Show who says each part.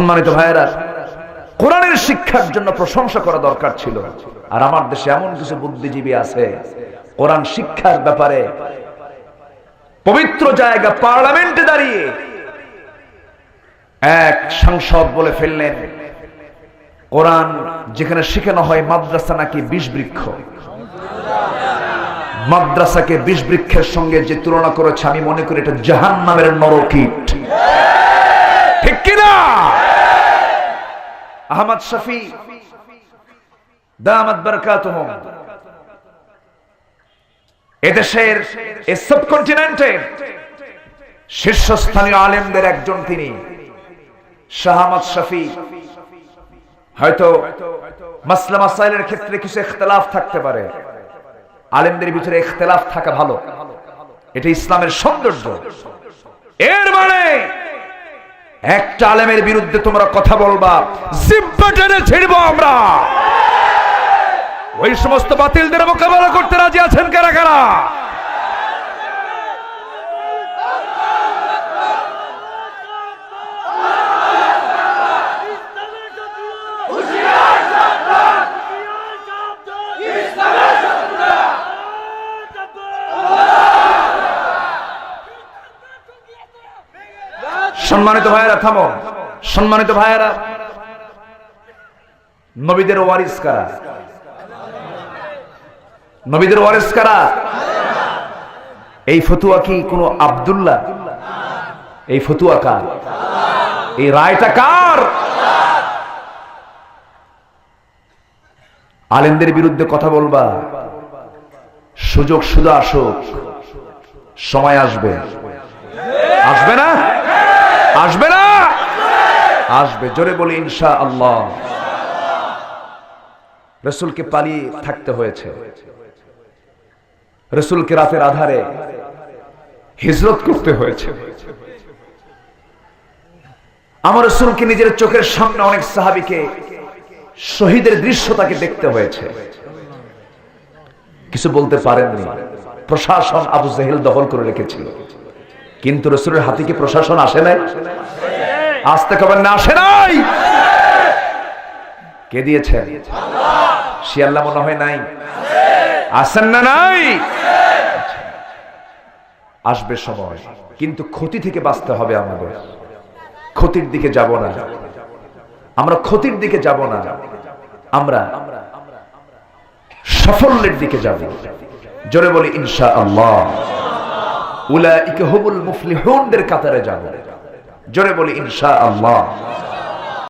Speaker 1: সম্মানিত ভাইয়েরা, কোরআনের শিক্ষার জন্য প্রশংসা করা দরকার ছিল। আর আমার দেশে এমন কিছু বুদ্ধিজীবী আছে, কোরআন শিক্ষার ব্যাপারে পবিত্র জায়গা পার্লামেন্টে দাঁড়িয়ে এক সাংসদ বলে ফেললেন, কোরআন যেখানে শেখানো হয় মাদ্রাসা নাকি বিষ বৃক্ষ মাদ্রাসাকে বিষ বৃক্ষের সঙ্গে যে তুলনা করেছে, আমি মনে করি এটা জাহান নামের নরকীট ঠিক কিনা আহমদ শফি। দামাত বরকাতুহুম এদেশের এই সাবকন্টিনেন্টের শীর্ষস্থানীয় আলেমদের একজন তিনি শাহামদ শফি। হয়তো মাসলা মাসাইলের ক্ষেত্রে কিছু ইখতলাফ থাকতে পারে। আলেমদের ভিতরে ইখতলাফ থাকা ভালো। এটা ইসলামের সৌন্দর্য। একটা আলেমের বিরুদ্ধে তোমরা কথা বলবা, জিব্বা টেনে ছিড়বো আমরা। ওই সমস্ত বাতিলদের মোকাবেলা করতে রাজি আছেন কারা কারা? সম্মানিত ভাইয়েরা, থামো। সম্মানিত ভাইয়েরা, নবীদের ওয়ারিস কারা? নবীদের ওয়ারিস কারা? এই ফতুয়া কি কোনো আব্দুল্লাহ? এই ফতুয়া কার? এই রায়টা কার? আলেমদের বিরুদ্ধে কথা বলবা। সুযোগ শুধু আসুক। সময় আসবে। আসবে না? আসবে না? আসবে, জোরে বলি ইনশা আল্লাহ রসুলকে পালিয়ে থাকতে হয়েছে। রসুলকে রাতের আধারে হিজরত করতে হয়েছে। আমার রসুলকে নিজের চোখের সামনে অনেক সাহাবিকে শহীদের দৃশ্য তাকে দেখতে হয়েছে। কিছু বলতে পারেননি। প্রশাসন আবু জেহেল দখল করে রেখেছিল। কিন্তু রসুলের হাতে কি প্রশাসন আসে নাই? আসতে খবর না, আসে নাই। কে দিয়েছেন সে আল্লাহ মনে হয় নাই। আসেন না নাই? আসবে সময়, কিন্তু ক্ষতি থেকে বাঁচতে হবে আমাদের। ক্ষতির দিকে যাব না। আমরা ক্ষতির দিকে যাব না। আমরা সাফল্যের দিকে যাব। জোরে বলি ইনশা আল্লাহ উলাইকা হুমুল মুফলিহুনদের কাতারে যাব। জোরে বলি ইনশা আল্লাহ